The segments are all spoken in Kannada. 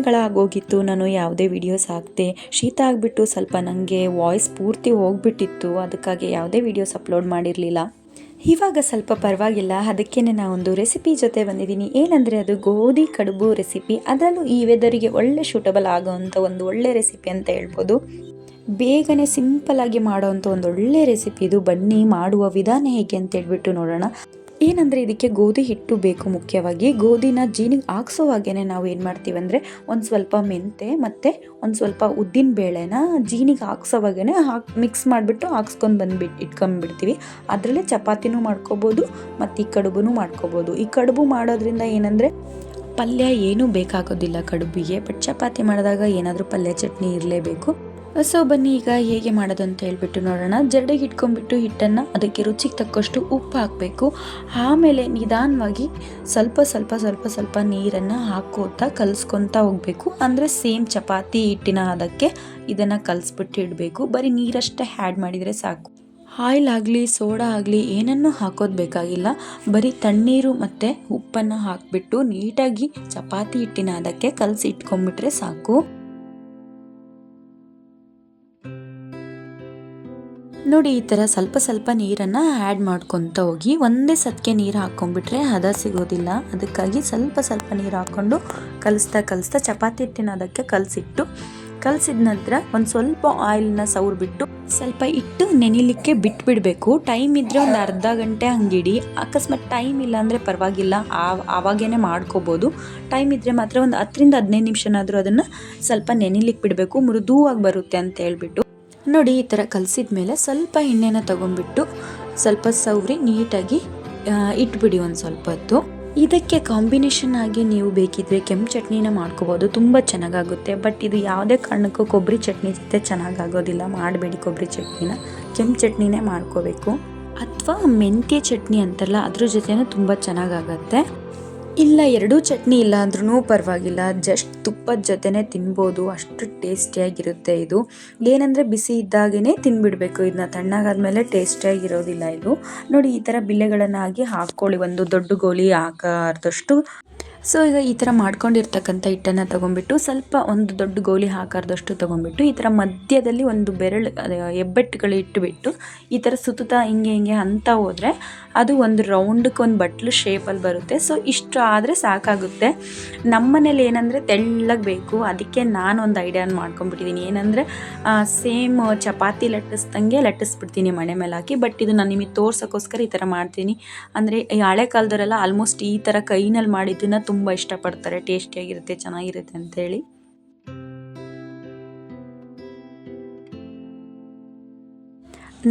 ದಿನಗಳಾಗೋಗಿತ್ತು ನಾನು ಯಾವುದೇ ವೀಡಿಯೋಸ್ ಹಾಕ್ದೆ ಶೀತ ಆಗಿಬಿಟ್ಟು ಸ್ವಲ್ಪ ನನಗೆ ವಾಯ್ಸ್ ಪೂರ್ತಿ ಹೋಗ್ಬಿಟ್ಟಿತ್ತು. ಅದಕ್ಕಾಗಿ ಯಾವುದೇ ವೀಡಿಯೋಸ್ ಅಪ್ಲೋಡ್ ಮಾಡಿರಲಿಲ್ಲ. ಇವಾಗ ಸ್ವಲ್ಪ ಪರವಾಗಿಲ್ಲ. ಅದಕ್ಕೇ ಒಂದು ರೆಸಿಪಿ ಜೊತೆ ಬಂದಿದ್ದೀನಿ. ಏನಂದರೆ ಅದು ಗೋಧಿ ಕಡುಬು ರೆಸಿಪಿ ಅದರಲ್ಲೂ ಈ ವೆದರಿಗೆ ಒಳ್ಳೆ ಶೂಟಬಲ್ ಆಗೋವಂಥ ಒಂದು ಒಳ್ಳೆ ರೆಸಿಪಿ ಅಂತ ಹೇಳ್ಬೋದು. ಬೇಗನೆ ಸಿಂಪಲ್ಲಾಗಿ ಮಾಡೋವಂಥ ಒಂದು ಒಳ್ಳೆ ರೆಸಿಪಿ ಇದು. ಬನ್ನಿ, ಮಾಡುವ ವಿಧಾನ ಹೇಗೆ ಅಂತ ಹೇಳ್ಬಿಟ್ಟು ನೋಡೋಣ. ಏನಂದರೆ ಇದಕ್ಕೆ ಗೋಧಿ ಹಿಟ್ಟು ಬೇಕು ಮುಖ್ಯವಾಗಿ. ಗೋಧಿನ ಜೀನಿಗೆ ಹಾಕ್ಸೋವಾಗೇ ನಾವು ಏನು ಮಾಡ್ತೀವಿ ಅಂದರೆ ಒಂದು ಸ್ವಲ್ಪ ಮೆಂತೆ ಮತ್ತು ಒಂದು ಸ್ವಲ್ಪ ಉದ್ದಿನ ಬೇಳೆನ ಜೀನಿಗೆ ಹಾಕ್ಸೋವಾಗೇ ಹಾಕಿ ಮಿಕ್ಸ್ ಮಾಡಿಬಿಟ್ಟು ಹಾಕ್ಸ್ಕೊಂಡು ಬಂದುಬಿಟ್ಟು ಇಟ್ಕೊಂಡ್ಬಿಡ್ತೀವಿ. ಅದರಲ್ಲೇ ಚಪಾತಿನೂ ಮಾಡ್ಕೋಬೋದು ಮತ್ತು ಈ ಕಡುಬು ಮಾಡ್ಕೋಬೋದು. ಈ ಕಡುಬು ಮಾಡೋದ್ರಿಂದ ಏನಂದರೆ ಪಲ್ಯ ಏನೂ ಬೇಕಾಗೋದಿಲ್ಲ ಕಡುಬಿಗೆ, ಬಟ್ ಚಪಾತಿ ಮಾಡಿದಾಗ ಏನಾದರೂ ಪಲ್ಯ ಚಟ್ನಿ ಇರಲೇಬೇಕು. ಸೊ ಬನ್ನಿ, ಈಗ ಹೇಗೆ ಮಾಡೋದು ಅಂತ ಹೇಳ್ಬಿಟ್ಟು ನೋಡೋಣ. ಜರಡಿಗೆ ಇಟ್ಕೊಂಡ್ಬಿಟ್ಟು ಹಿಟ್ಟನ್ನು ಅದಕ್ಕೆ ರುಚಿಗೆ ತಕ್ಕಷ್ಟು ಉಪ್ಪು ಹಾಕಬೇಕು. ಆಮೇಲೆ ನಿಧಾನವಾಗಿ ಸ್ವಲ್ಪ ಸ್ವಲ್ಪ ಸ್ವಲ್ಪ ಸ್ವಲ್ಪ ನೀರನ್ನು ಹಾಕೋತಾ ಕಲಿಸ್ಕೊತಾ ಹೋಗಬೇಕು. ಅಂದರೆ ಸೇಮ್ ಚಪಾತಿ ಹಿಟ್ಟಿನ ಅದಕ್ಕೆ ಇದನ್ನು ಕಲಿಸ್ಬಿಟ್ಟು ಇಡಬೇಕು. ಬರೀ ನೀರಷ್ಟೇ ಆ್ಯಡ್ ಮಾಡಿದರೆ ಸಾಕು. ಆಯಿಲ್ ಆಗಲಿ ಸೋಡಾ ಆಗಲಿ, ಏನನ್ನೂ ಹಾಕೋದು ಬೇಕಾಗಿಲ್ಲ. ಬರೀ ತಣ್ಣೀರು ಮತ್ತು ಉಪ್ಪನ್ನು ಹಾಕಿಬಿಟ್ಟು ನೀಟಾಗಿ ಚಪಾತಿ ಹಿಟ್ಟಿನ ಅದಕ್ಕೆ ಕಲಸಿ ಇಟ್ಕೊಂಡ್ಬಿಟ್ರೆ ಸಾಕು. ನೋಡಿ, ಈ ಥರ ಸ್ವಲ್ಪ ಸ್ವಲ್ಪ ನೀರನ್ನು ಆ್ಯಡ್ ಮಾಡ್ಕೊತ ಹೋಗಿ ಒಂದೇ ಸತ್ಕೆ ನೀರು ಹಾಕ್ಕೊಂಡ್ಬಿಟ್ರೆ ಹದ ಸಿಗೋದಿಲ್ಲ. ಅದಕ್ಕಾಗಿ ಸ್ವಲ್ಪ ಸ್ವಲ್ಪ ನೀರು ಹಾಕ್ಕೊಂಡು ಕಲಿಸ್ತಾ ಕಲಿಸ್ತಾ ಚಪಾತಿ ಹಿಟ್ಟಿನ ಅದಕ್ಕೆ ಕಲಸಿಟ್ಟು, ಕಲಸಿದ ನಂತರ ಒಂದು ಸ್ವಲ್ಪ ಆಯಿಲ್ನ ಸವ್ರಿಬಿಟ್ಟು ಸ್ವಲ್ಪ ಇಟ್ಟು ನೆನಿಲಿಕ್ಕೆ ಬಿಟ್ಬಿಡಬೇಕು. ಟೈಮ್ ಇದ್ದರೆ ಒಂದು ಅರ್ಧ ಗಂಟೆ ಹಂಗಿಡಿ ಅಕಸ್ಮಾತ್ ಟೈಮ್ ಇಲ್ಲ ಅಂದರೆ ಪರವಾಗಿಲ್ಲ ಆವಾಗೇ ಮಾಡ್ಕೋಬೋದು. ಟೈಮ್ ಇದ್ದರೆ ಮಾತ್ರ ಒಂದು ಹತ್ತರಿಂದ ಹದಿನೈದು ನಿಮಿಷನಾದರೂ ಅದನ್ನು ಸ್ವಲ್ಪ ನೆನಿಲಿಕ್ಕೆ ಬಿಡಬೇಕು. ಮೃದುವಾಗಿ ಬರುತ್ತೆ ಅಂತ ಹೇಳ್ಬಿಟ್ಟು. ನೋಡಿ, ಈ ಥರ ಕಲಸಿದ ಮೇಲೆ ಸ್ವಲ್ಪ ಎಣ್ಣೆನ ತಗೊಂಡ್ಬಿಟ್ಟು ಸ್ವಲ್ಪ ಸೌರಿ ನೀಟಾಗಿ ಇಟ್ಬಿಡಿ ಒಂದು ಸ್ವಲ್ಪ ಹೊತ್ತು. ಇದಕ್ಕೆ ಕಾಂಬಿನೇಷನ್ ಆಗಿ ನೀವು ಬೇಕಿದ್ರೆ ಕೆಂಪು ಚಟ್ನಿನ ಮಾಡ್ಕೋಬೋದು. ತುಂಬ ಚೆನ್ನಾಗಾಗುತ್ತೆ. ಬಟ್ ಇದು ಯಾವುದೇ ಕಾರಣಕ್ಕೂ ಕೊಬ್ಬರಿ ಚಟ್ನಿ ಜೊತೆ ಚೆನ್ನಾಗಾಗೋದಿಲ್ಲ. ಮಾಡಬೇಡಿ ಕೊಬ್ಬರಿ ಚಟ್ನಿನ. ಕೆಂಪು ಚಟ್ನಿನೇ ಮಾಡ್ಕೋಬೇಕು. ಅಥವಾ ಮೆಂತ್ಯ ಚಟ್ನಿ ಅಂತಲ್ಲ, ಅದ್ರ ಜೊತೆನೂ ತುಂಬ ಚೆನ್ನಾಗಾಗತ್ತೆ. ಇಲ್ಲ, ಎರಡೂ ಚಟ್ನಿ ಇಲ್ಲ ಅಂದ್ರೂ ಪರವಾಗಿಲ್ಲ. ಜಸ್ಟ್ ತುಪ್ಪದ ಜೊತೆನೇ ತಿನ್ಬೋದು. ಅಷ್ಟು ಟೇಸ್ಟಿಯಾಗಿರುತ್ತೆ ಇದು. ಏನಂದರೆ ಬಿಸಿ ಇದ್ದಾಗೇ ತಿನ್ಬಿಡಬೇಕು. ಇದನ್ನ ತಣ್ಣಗಾದ್ಮೇಲೆ ಟೇಸ್ಟಿಯಾಗಿರೋದಿಲ್ಲ ಇದು. ನೋಡಿ, ಈ ಥರ ಬಿಲ್ಲೆಗಳನ್ನು ಹಾಕಿ ಹಾಕ್ಕೊಳ್ಳಿ. ಒಂದು ದೊಡ್ಡ ಗೋಲಿ ಹಾಕಾರ್ದಷ್ಟು ಸೊ ಈಗ ಈ ಥರ ಮಾಡ್ಕೊಂಡಿರ್ತಕ್ಕಂಥ ಹಿಟ್ಟನ್ನು ತೊಗೊಂಡ್ಬಿಟ್ಟು ಸ್ವಲ್ಪ ಒಂದು ದೊಡ್ಡ ಗೋಲಿ ಹಾಕಾರ್ದಷ್ಟು ತೊಗೊಂಡ್ಬಿಟ್ಟು ಈ ಥರ ಮಧ್ಯದಲ್ಲಿ ಒಂದು ಬೆರಳು ಹೆಬ್ಬೆಟ್ಟುಗಳು ಇಟ್ಟುಬಿಟ್ಟು ಈ ಥರ ಸುತ್ತುತ್ತಾ ಹಿಂಗೆ ಹಿಂಗೆ ಅಂತ ಹೋದರೆ ಅದು ಒಂದು ರೌಂಡಕ್ಕೆ ಒಂದು ಬಟ್ಲು ಶೇಪಲ್ಲಿ ಬರುತ್ತೆ. ಸೊ ಇಷ್ಟು ಆದರೆ ಸಾಕಾಗುತ್ತೆ. ನಮ್ಮ ಮನೇಲಿ ಏನಂದರೆ ತೆಳ್ಳಗೆ ಬೇಕು. ಅದಕ್ಕೆ ನಾನು ಒಂದು ಐಡಿಯಾನ ಮಾಡ್ಕೊಂಡ್ಬಿಟ್ಟಿದ್ದೀನಿ ಏನಂದರೆ ಸೇಮ್ ಚಪಾತಿ ಲಟ್ಟಿಸ್ದಂಗೆ ಲಟ್ಟಿಸ್ಬಿಡ್ತೀನಿ ಮಣೆ ಮೇಲೆ ಹಾಕಿ. ಬಟ್ ಇದು ನಾನು ನಿಮಗೆ ತೋರ್ಸೋಕ್ಕೋಸ್ಕರ ಈ ಥರ ಮಾಡ್ತೀನಿ. ಅಂದರೆ ಈ ಹಳೆ ಕಾಲದವರೆಲ್ಲ ಆಲ್ಮೋಸ್ಟ್ ಈ ಥರ ಕೈನಲ್ಲಿ ಮಾಡಿದ್ದನ್ನು ತುಂಬ ಇಷ್ಟಪಡ್ತಾರೆ ಟೇಸ್ಟಿಯಾಗಿರುತ್ತೆ ಚೆನ್ನಾಗಿರುತ್ತೆ ಅಂತೇಳಿ.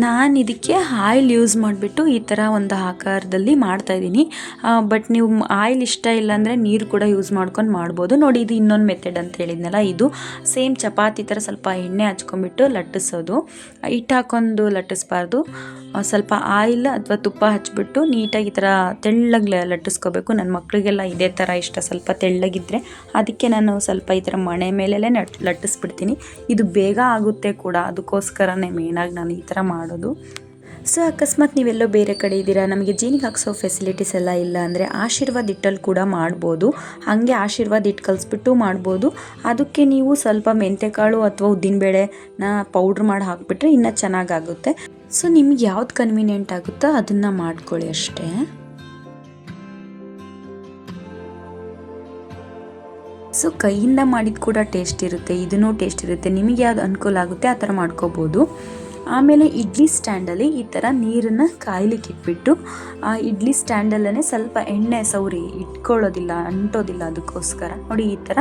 ನಾನು ಇದಕ್ಕೆ ಆಯಿಲ್ ಯೂಸ್ ಮಾಡಿಬಿಟ್ಟು ಈ ಥರ ಒಂದು ಆಕಾರದಲ್ಲಿ ಮಾಡ್ತಾಯಿದ್ದೀನಿ ಬಟ್ ನೀವು ಆಯಿಲ್ ಇಷ್ಟ ಇಲ್ಲ ಅಂದರೆ ನೀರು ಕೂಡ ಯೂಸ್ ಮಾಡ್ಕೊಂಡು ಮಾಡ್ಬೋದು. ನೋಡಿ, ಇದು ಇನ್ನೊಂದು ಮೆಥಡ್ ಅಂತ ಹೇಳಿದ್ನಲ್ಲ ಇದು. ಸೇಮ್ ಚಪಾತಿ ಥರ ಸ್ವಲ್ಪ ಎಣ್ಣೆ ಹಚ್ಕೊಂಡ್ಬಿಟ್ಟು ಲಟ್ಟಿಸೋದು. ಹಿಟ್ಟು ಹಾಕೊಂಡು ಲಟ್ಟಿಸ್ಬಾರ್ದು. ಸ್ವಲ್ಪ ಆಯಿಲ್ ಅಥವಾ ತುಪ್ಪ ಹಚ್ಬಿಟ್ಟು ನೀಟಾಗಿ ಈ ಥರ ತೆಳ್ಳಗೆ ಲಟ್ಟಿಸ್ಕೋಬೇಕು. ನನ್ನ ಮಕ್ಕಳಿಗೆಲ್ಲ ಇದೇ ಥರ ಇಷ್ಟ. ಸ್ವಲ್ಪ ತೆಳ್ಳಗಿದ್ರೆ ಅದಕ್ಕೆ ನಾನು ಸ್ವಲ್ಪ ಈ ಥರ ಮಣೆ ಮೇಲೆಲ್ಲ ಲಟ್ಟಿಸ್ಬಿಡ್ತೀನಿ. ಇದು ಬೇಗ ಆಗುತ್ತೆ ಕೂಡ. ಅದಕ್ಕೋಸ್ಕರನೇ ಮೇನಾಗಿ ನಾನು ಈ ಥರ ಮಾಡೋದು. ಸೊ ಅಕಸ್ಮಾತ್ ನೀವೆಲ್ಲೋ ಬೇರೆ ಕಡೆ ಇದ್ದೀರಾ, ನಮಗೆ ಜೀನಿಗೆ ಹಾಕ್ಸೋ ಫೆಸಿಲಿಟೀಸ್ ಎಲ್ಲ ಇಲ್ಲ ಅಂದರೆ ಆಶೀರ್ವಾದ ಇಟ್ಟಲ್ಲಿ ಕೂಡ ಮಾಡ್ಬೋದು. ಹಾಗೆ ಆಶೀರ್ವಾದ ಇಟ್ಟು ಕಲಿಸ್ಬಿಟ್ಟು ಮಾಡ್ಬೋದು. ಅದಕ್ಕೆ ನೀವು ಸ್ವಲ್ಪ ಮೆಂತೆಕಾಳು ಅಥವಾ ಉದ್ದಿನಬೇಳೆನ ಪೌಡ್ರ್ ಮಾಡಿ ಹಾಕಿಬಿಟ್ರೆ ಇನ್ನೂ ಚೆನ್ನಾಗಾಗುತ್ತೆ. ಸೊ ನಿಮ್ಗೆ ಯಾವ್ದು ಕನ್ವೀನಿಯೆಂಟ್ ಆಗುತ್ತೋ ಅದನ್ನು ಮಾಡ್ಕೊಳ್ಳಿ ಅಷ್ಟೇ. ಸೊ ಕೈಯಿಂದ ಮಾಡಿದ ಕೂಡ ಟೇಸ್ಟ್ ಇರುತ್ತೆ, ಇದನ್ನೂ ಟೇಸ್ಟ್ ಇರುತ್ತೆ. ನಿಮಗೆ ಯಾವ್ದು ಅನುಕೂಲ ಆಗುತ್ತೆ ಆ ಥರ ಮಾಡ್ಕೋಬೋದು. ಆಮೇಲೆ ಇಡ್ಲಿ ಸ್ಟ್ಯಾಂಡಲ್ಲಿ ಈ ಥರ ನೀರನ್ನು ಕಾಯ್ಲಿಕ್ಕೆ ಇಟ್ಬಿಟ್ಟು, ಆ ಇಡ್ಲಿ ಸ್ಟ್ಯಾಂಡಲ್ಲೇ ಸ್ವಲ್ಪ ಎಣ್ಣೆ ಸೌರಿ ಇಟ್ಕೊಳ್ಳೋದಿಲ್ಲ, ಅಂಟೋದಿಲ್ಲ ಅದಕ್ಕೋಸ್ಕರ. ನೋಡಿ ಈ ಥರ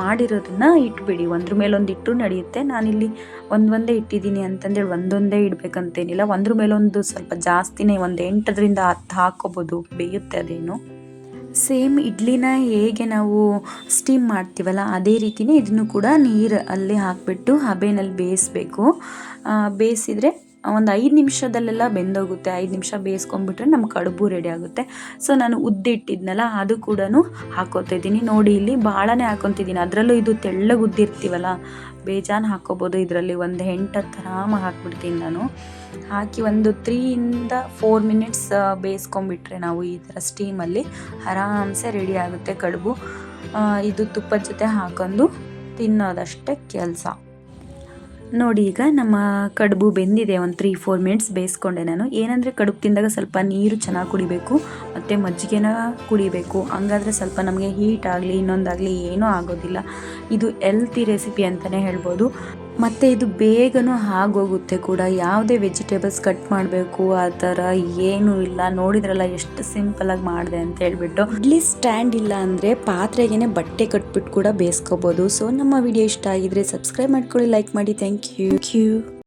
ಮಾಡಿರೋದನ್ನ ಇಟ್ಬಿಡಿ. ಒಂದ್ರ ಮೇಲೊಂದು ಇಟ್ಟು ನಡೆಯುತ್ತೆ. ನಾನಿಲ್ಲಿ ಒಂದೊಂದೇ ಒಂದೇ ಇಟ್ಟಿದ್ದೀನಿ ಅಂತಂದೇಳಿ ಒಂದೊಂದೇ ಇಡಬೇಕಂತೇನಿಲ್ಲ. ಒಂದ್ರ ಮೇಲೊಂದು ಸ್ವಲ್ಪ ಜಾಸ್ತಿನೇ ಒಂದು ಎಂಟರಿಂದ ಹತ್ತು ಹಾಕ್ಕೋಬೋದು. ಬೇಯುತ್ತೆ ಅದೇನು. ಸೇಮ್ ಇಡ್ಲಿನ ಹೇಗೆ ನಾವು ಸ್ಟೀಮ್ ಮಾಡ್ತೀವಲ್ಲ, ಅದೇ ರೀತಿಯೇ ಇದನ್ನು ಕೂಡ ನೀರು ಅಲ್ಲಿ ಹಾಕಿಬಿಟ್ಟು ಹಬೆನಲ್ಲಿ ಬೇಯಿಸ್ಬೇಕು. ಬೇಯಿಸಿದರೆ ಒಂದು ಐದು ನಿಮಿಷದಲ್ಲೆಲ್ಲ ಬೆಂದೋಗುತ್ತೆ, ಐದು ನಿಮಿಷ ಬೇಯಿಸ್ಕೊಂಡ್ಬಿಟ್ರೆ ನಮ್ಮ ಕಡುಬು ರೆಡಿ ಆಗುತ್ತೆ. ಸೊ ನಾನು ಉದ್ದಿಟ್ಟಿದ್ನಲ್ಲ, ಅದು ಕೂಡ ಹಾಕೋತಾ ಇದ್ದೀನಿ. ನೋಡಿ, ಇಲ್ಲಿ ಭಾಳನೇ ಹಾಕೊತಿದ್ದೀನಿ. ಅದರಲ್ಲೂ ಇದು ತೆಳ್ಳಗೆ ಉದ್ದಿರ್ತೀವಲ್ಲ, ಬೇಜಾನ್ ಹಾಕೋಬೋದು ಇದರಲ್ಲಿ. ಒಂದು ಎಂಟು ಹತ್ತು ಆರಾಮಾಗಿ ಹಾಕ್ಬಿಡ್ತೀನಿ ನಾನು. ಹಾಕಿ ಒಂದು ತ್ರೀಯಿಂದ ಫೋರ್ ಮಿನಿಟ್ಸ್ ಬೇಯಿಸ್ಕೊಂಬಿಟ್ರೆ ನಾವು ಈ ಥರ ಸ್ಟೀಮಲ್ಲಿ ಆರಾಮ್ಸೆ ರೆಡಿ ಆಗುತ್ತೆ ಕಡುಬು. ಇದು ತುಪ್ಪದ ಜೊತೆ ಹಾಕೊಂಡು ತಿನ್ನೋದಷ್ಟೇ ಕೆಲಸ. ನೋಡಿ ಈಗ ನಮ್ಮ ಕಡುಬು ಬೆಂದಿದೆ, ಒಂದು ತ್ರೀ ಫೋರ್ ಮಿನಿಟ್ಸ್ ಬೇಯಿಸ್ಕೊಂಡೆ ನಾನು. ಏನಂದರೆ ಕಡುಬು ತಿಂದಾಗ ಸ್ವಲ್ಪ ನೀರು ಚೆನ್ನಾಗಿ ಕುಡಿಬೇಕು, ಮತ್ತು ಮಜ್ಜಿಗೆನ ಕುಡಿಬೇಕು. ಹಂಗಾದರೆ ಸ್ವಲ್ಪ ನಮಗೆ ಹೀಟ್ ಆಗಲಿ, ಇನ್ನೊಂದಾಗಲಿ ಏನೂ ಆಗೋದಿಲ್ಲ. ಇದು ಹೆಲ್ತಿ ರೆಸಿಪಿ ಅಂತಲೇ ಹೇಳ್ಬೋದು. ಮತ್ತು ಇದು ಬೇಗನೂ ಆಗೋಗುತ್ತೆ ಕೂಡ. ಯಾವುದೇ ವೆಜಿಟೇಬಲ್ಸ್ ಕಟ್ ಮಾಡಬೇಕು, ಆ ಥರ ಏನೂ ಇಲ್ಲ. ನೋಡಿದ್ರಲ್ಲ ಎಷ್ಟು ಸಿಂಪಲಾಗಿ ಮಾಡಿದೆ ಅಂತ ಹೇಳ್ಬಿಟ್ಟು. ಇಡ್ಲಿ ಸ್ಟ್ಯಾಂಡ್ ಇಲ್ಲ ಅಂದರೆ ಪಾತ್ರೆಗೇನೆ ಬಟ್ಟೆ ಕಟ್ಬಿಟ್ಟು ಕೂಡ ಬೇಯಿಸ್ಕೋಬೋದು ಸೊ ನಮ್ಮ ವಿಡಿಯೋ ಇಷ್ಟ ಆಗಿದ್ರೆ ಸಬ್ಸ್ಕ್ರೈಬ್ ಮಾಡ್ಕೊಳ್ಳಿ ಲೈಕ್ ಮಾಡಿ. Thank you thank you